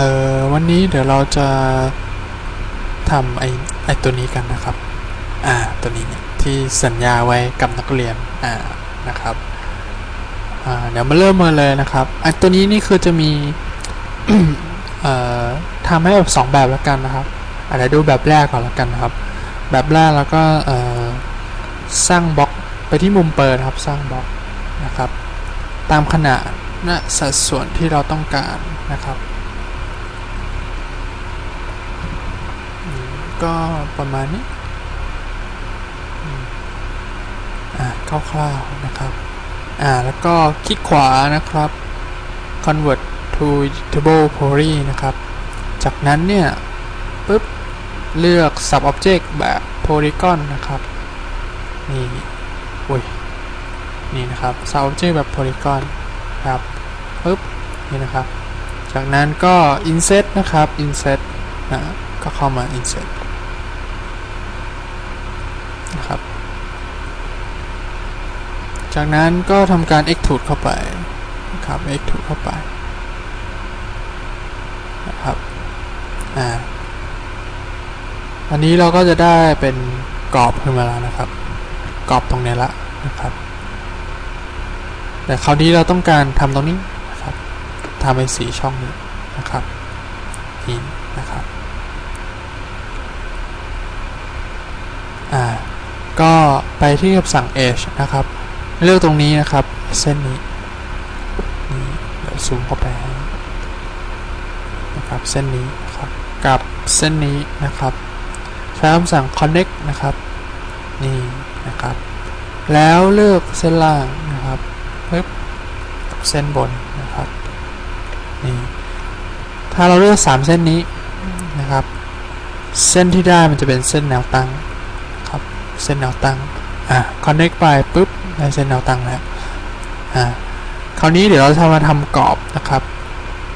ออวันนี้เดี๋ยวเราจะทำไอไอตัวนี้กันนะครับ อ่า ตัวนี้เนี่ยที่สัญญาไว้กับนักเรียน อ่า นะครับ อ่า เดี๋ยวมาเริ่มมาเลยนะครับไอตัวนี้นี่คือจะมี เอ่อทำให้แบบสองแบบแล้วกันนะครับอาจจะดูแบบแรกก่อนแล้วกันนะครับ แบบแรกแล้วก็ เอ่อ สร้างบล็อกไปที่มุมเปิดครับ สร้างบล็อกนะครับ ตามขนาดและสัดส่วนที่เราต้องการนะครับอืม ก็ประมาณนี้คร่าวๆนะครับอ่าแล้วก็คลิกขวานะครับ convert to table poly นะครับ จากนั้นเนี่ยปุ๊บเลือก sub object แบบ polygon นะครับนี่อุ้ยนี่นะครับ sub object แบบ polygon ครับปุ๊บนี่นะครับ จากนั้นก็ insert นะครับ insert อ่าก็เข้ามา insert นะครับ จากนั้นก็ทำการ extrude เข้าไปนะครับ extrude เข้าไปนะครับอ่าอันนี้เราก็จะได้เป็นกรอบขึ้นมาแล้วนะครับ กรอบตรงนี้ละนะครับแต่คราวนี้เราต้องการทำตรงนี้นะครับทำเป็นสีช่องนี้นะครับนี่นะครับ อ่า ก็ ไปที่คำสั่ง edge นะครับ เลือกตรงนี้นะครับ เส้นนี้นี่เดี๋ยวซูมเข้าไปนะครับเส้นนี้นะครับกับเส้นนี้นะครับใช้คำสั่ง connect นะครับนี่นะครับ แล้วเลือกเส้นล่างนะครับปึ๊บเส้นบนนะครับนี่ถ้าเราเลือก 3 เส้นนี้นะครับ เส้นที่ได้มันจะเป็นเส้นแนวตั้งครับ เส้นแนวตั้ง อะ connect ไปปุ๊บได้เส้นแนวตั้งแล้วอ่าคราวนี้เดี๋ยวเราจะมาทำกรอบนะครับ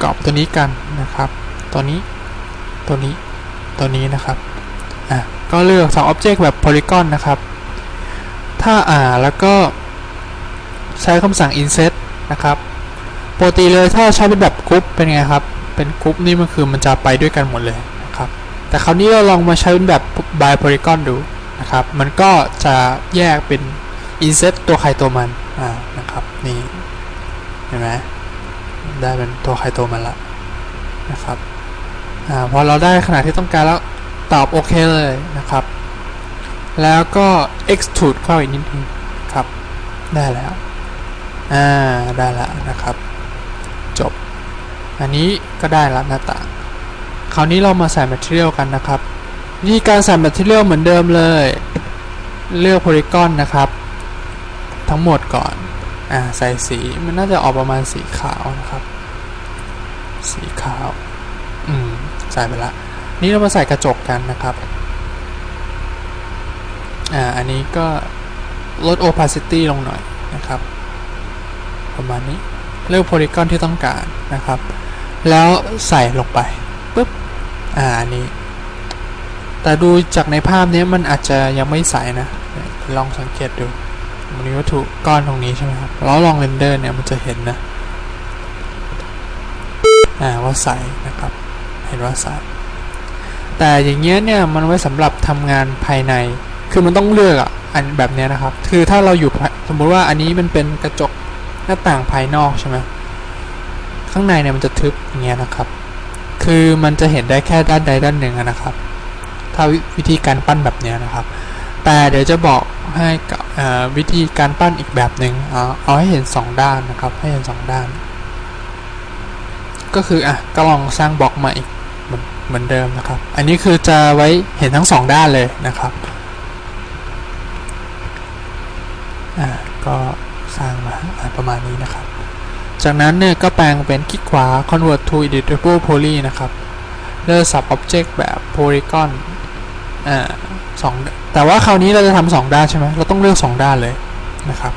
กรอบตัวนี้กันนะครับ ตัวนี้ ตัวนี้ ตัวนี้นะครับ อะ ก็เลือก2 object แบบ polygon นะครับ ถ้าอ่าแล้วก็ใช้คำสั่ง Inset นะครับปกติเลยถ้าเราใช้เป็นแบบกรุ๊ปเป็นไงครับ เป็นกรุ๊ปนี่มันคือมันจะไปด้วยกันหมดเลยนะครับ แต่คราวนี้เราลองมาใช้เป็นแบบ by polygon ดู นะครับ มันก็จะแยกเป็น insert ตัวใครตัวมันอ่านะครับนี่เห็นไหมได้เป็นตัวใครตัวมันละนะครับอ่าพอเราได้ขนาดที่ต้องการแล้วตอบโอเคเลยนะครับ แล้วก็ extrude เข้าอีกนิดนึงครับได้แล้วอ่าได้แล้วนะครับ จบ อันนี้ก็ได้ล้วหน้าต่างคราวนี้เรามาใส่ material กันนะครับ วิธีการใส่ material เหมือนเดิมเลย เลือก polygon นะครับ ทั้งหมดก่อน อ่า ใส่สี มันน่าจะออกประมาณสีขาวนะครับ สีขาว อืม ใส่ไปละ นี่เรามาใส่กระจกกันนะครับ อ่า อันนี้ก็ลด opacity ลงหน่อยนะครับ ประมาณนี้ เลือก polygon ที่ต้องการนะครับ แล้วใส่ลงไป ปุ๊บ อ่า อันนี้ แต่ดูจากในภาพนี้มันอาจจะยังไม่ใสนะ ลองสังเกตดูมันมีวัตถุก้อนตรงนี้ใช่ไหมครับแล้วลองเรนเดอร์เนี่ยมันจะเห็นนะอ่าว่าใสนะครับ เห็นว่าใสแต่อย่างเงี้ยเนี่ยมันไว้สำหรับทำงานภายใน คือมันต้องเลือกอะอันแบบเนี้ยนะครับ คือถ้าเราอยู่สมมติว่าอันนี้มันเป็นกระจกหน้าต่างภายนอกใช่ไหมข้างในเนี่ยมันจะทึบอย่างเงี้ยนะครับ คือมันจะเห็นได้แค่ด้านใดด้านหนึ่งนะครับ ถ้าวิธีการปั้นแบบนี้นะครับ แต่เดี๋ยวจะบอกให้กับวิธีการปั้นอีกแบบหนึ่งเอาเอาให้เห็น 2 ด้านนะครับ ให้เห็น 2 ด้าน ก็คืออะก็ลองสร้างบล็อกมาอีกเหมือนเหมือนเดิมนะครับ อันนี้คือจะไว้เห็นทั้ง 2 ด้านเลยนะครับอ่าก็สร้างมาประมาณนี้นะครับ จากนั้นเนี่ยก็แปลงเป็นคลิกขวา convert to editable poly นะครับ เลือก sub object แบบ polygon อ่าสองแต่ว่าคราวนี้เราจะทำสองด้านใช่ไหมเราต้องเลือกสองด้านเลยนะครับ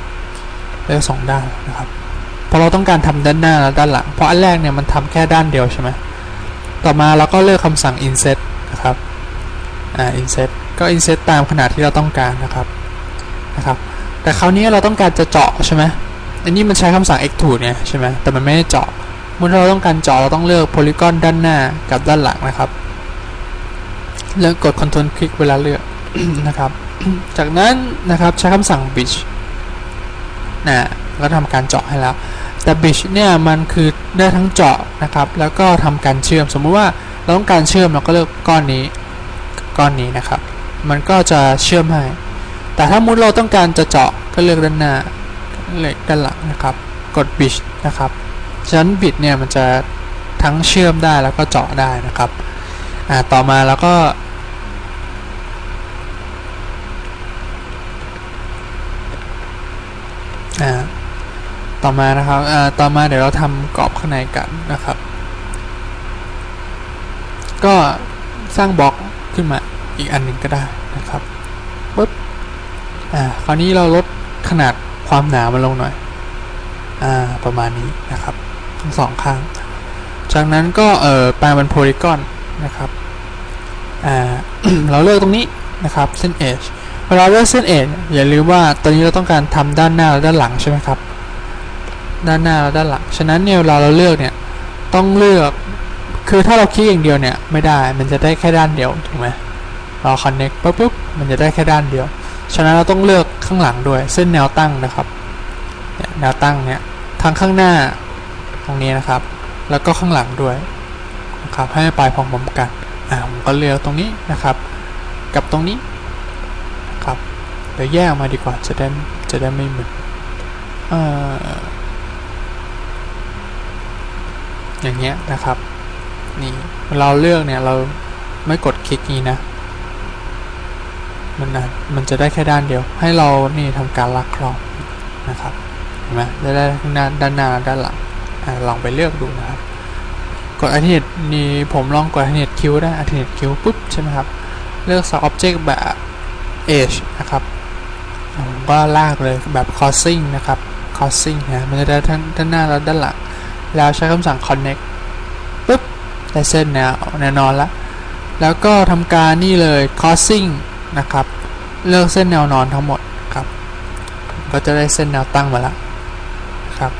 เลือกสองด้านนะครับเพราะเราต้องการทำด้านหน้าและด้านหลัง เพราะอันแรกเนี่ยมันทำแค่ด้านเดียวใช่ไหมต่อมาเราก็เลือกคำสั่ง inset นะครับ อ่า inset ก็ inset ตามขนาดที่เราต้องการนะครับ นะครับ แต่คราวนี้เราต้องการจะเจาะใช่ไหมอันนี้มันใช้คำสั่ง extrude เนี่ยใช่ไหมแต่มันไม่ได้เจาะ เมื่อเราต้องการเจาะเราต้องเลือกโพลีกอนด้านหน้ากับด้านหลังนะครับ เลือกด Ctrl คลิกเวลาเลือกนะครับ จากนั้นนะครับใช้คำสั่ง bitch นะก็ทำการเจาะให้แล้ว แต่ bitch เนี่ยมันคือได้ทั้งเจาะนะครับ แล้วก็ทำการเชื่อม สมมติว่าเราต้องการเชื่อมเราก็เลือกก้อนนี้ก้อนนี้นะครับ มันก็จะเชื่อมให้ แต่ถ้ามุดเราต้องการจะเจาะก็เลือกด้านหน้าเลือกด้านหลังนะครับ กด bitch นะครับฉะนั้น b i t เนี่ยมันจะทั้งเชื่อมได้แล้วก็เจาะได้นะครับ อ่า ต่อมาแล้วก็ อ่า ต่อมานะครับต่อมาเดี๋ยวเราทำกรอบข้างในกันนะครับ ก็สร้างบล็อกขึ้นมาอีกอันหนึ่งก็ได้นะครับปึ๊บอ่าคราวนี้เราลดขนาดความหนามันลงหน่อยอ่าประมาณนี้นะครับ ทั้งสองข้าง จากนั้นก็เอ่อแปลงเป็นโพลีกอนนะครับอ่าเราเลือกตรงนี้นะครับเส้น edge เวลาเลือกเส้นเอ็นอย่าลืมว่าตอนนี้เราต้องการทำด้านหน้าและด้านหลังใช่ไหมครับ ด้านหน้าและด้านหลัง ฉะนั้นเนี่ยเวลาเราเลือกเนี่ยต้องเลือก คือถ้าเราคลิกอย่างเดียวเนี่ยไม่ได้ มันจะได้แค่ด้านเดียวถูกไหมเรา connect ปุ๊บปุ๊บมันจะได้แค่ด้านเดียว ฉะนั้นเราต้องเลือกข้างหลังด้วย เส้นแนวตั้งนะครับ แนวตั้งเนี่ยทั้งข้างหน้าตรงนี้นะครับ แล้วก็ข้างหลังด้วยนะครับให้ปลายพร้อมๆกัน อ่าผมก็เลือกตรงนี้นะครับ กับตรงนี้ครับเดี๋ยวแยกออกมาดีกว่าจะได้จะได้ไม่เหมือนเอ่อ อย่างเงี้ยนะครับนี่เราเลือกเนี่ยเราไม่กดคลิกนี้นะมันนะมันจะได้แค่ด้านเดียว ให้เรานี่ทำการลักครอบนะครับเห็นไหมจะได้ข้างหน้าด้านหน้าด้านหลังอลองไปเลือกดูนะครับ กดอั t เ r นี่ผมลองกดอั t เ r คิวได้อั t เ r คิวปุ๊บใช่ไหมครับเลือก sub object แบบ edge นะครับผมก็ลากเลยแบบ crossing นะครับ crossing นะมันจะได้ทั้งด้านหน้าและด้านหลัง แล้วใช้คำสั่ง connect ปุ๊บได้เส้นแนวแน่นอนละแล้วก็ทำการนี่เลย crossing นะครับ เลือกเส้นแนวนอนทั้งหมดครับ ก็จะได้เส้นแนวตั้งมาแล้วครับ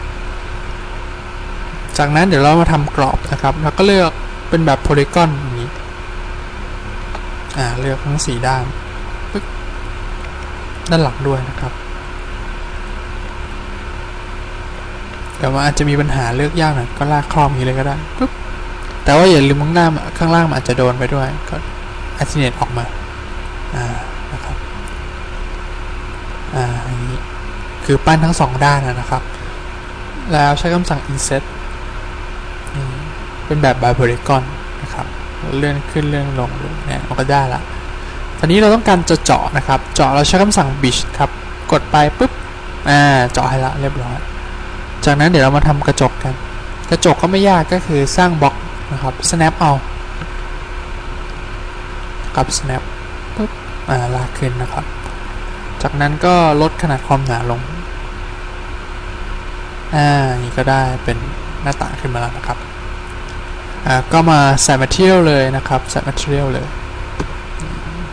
จากนั้นเดี๋ยวเรามาทำกรอบนะครับ แล้วก็เลือกเป็นแบบโพลีกอนอย่างนี้อ่าเลือกทั้งสีด้านด้านหลังด้วยนะครับ เดี๋ยวมันอาจจะมีปัญหาเลือกยากหน่อยก็ลากครอบอย่างนี้เลยก็ได้ปึ๊บแต่ว่าอย่าลืมข้างหน้าข้างล่างมันอาจจะโดนไปด้วยก็อัติเนตออกมาอ่านะครับอ่าอย่างนี้คือปั้นทั้งสองด้านนะครับ แล้วใช้คำสั่ง inset เป็นแบบ by polygon นะครับเลื่อนขึ้นเลื่อนลงเนี่ยมันก็ได้ละตอนนี้เราต้องการจะเจาะนะครับ เจาะเราใช้คำสั่ง bish ครับ กดไปปุ๊บ อ่า เจาะให้ละเรียบร้อย จากนั้นเดี๋ยวเรามาทำกระจกกัน กระจกก็ไม่ยากก็คือสร้างบล็อกนะครับ snap เอา กับ snap ปุ๊บอ่าลากขึ้นนะครับ จากนั้นก็ลดขนาดความหนาลง อ่า นี่ก็ได้เป็นหน้าต่างขึ้นมาแล้วนะครับ อ่า ก็มาใส่ material เลยนะครับ ใส่ material เลย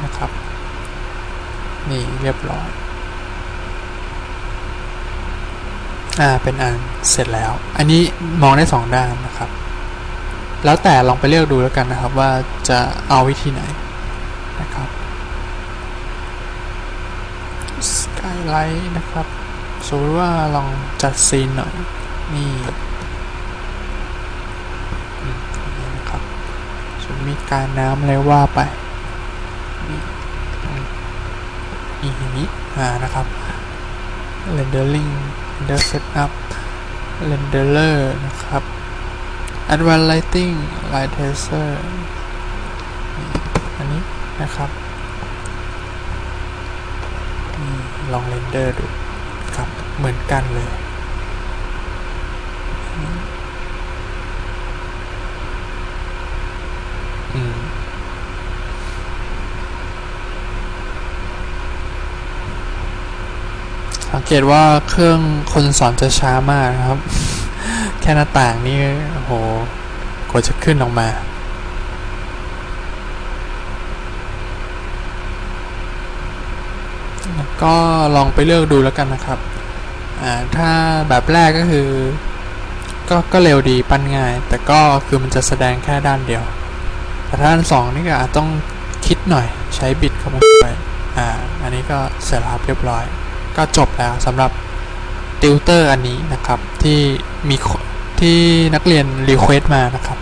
นะครับ นี่เรียบร้อย อ่าเป็นอันเสร็จแล้ว อันนี้มองได้สองด้านนะครับ แล้วแต่ลองไปเลือกดูแล้วกันนะครับ ว่าจะเอาวิธีไหนนะครับสกายไลท์นะครับสมมติว่าลองจัดซีนหน่อย นี่นี่นะครับส่วนมีการน้ำอะไรว่าไปนี่นี่นี้อ่านะครับ rendering render setup renderer นะครับ advanced lighting light tracer อันนี้นะครับลองเรนเดอร์ดูครับ เหมือนกันเลย อืม สังเกตว่าเครื่องคนสอนจะช้ามากนะครับ แค่หน้าต่างนี่โหกว่าจะขึ้นออกมาก็ลองไปเลือกดูแล้วกันนะครับ ถ้าแบบแรกก็คือ ก็ก็เร็วดีปั้นง่าย แต่ก็คือมันจะแสดงแค่ด้านเดียว แต่ถ้าด้านสองนี่ก็อาจต้องคิดหน่อยใช้บิตเข้ามาช่วยอ่า อันนี้ก็เสร็จแล้วเรียบร้อย ก็จบแล้วสำหรับติวเตอร์อันนี้นะครับที่มีที่นักเรียนรีเควสต์มานะครับ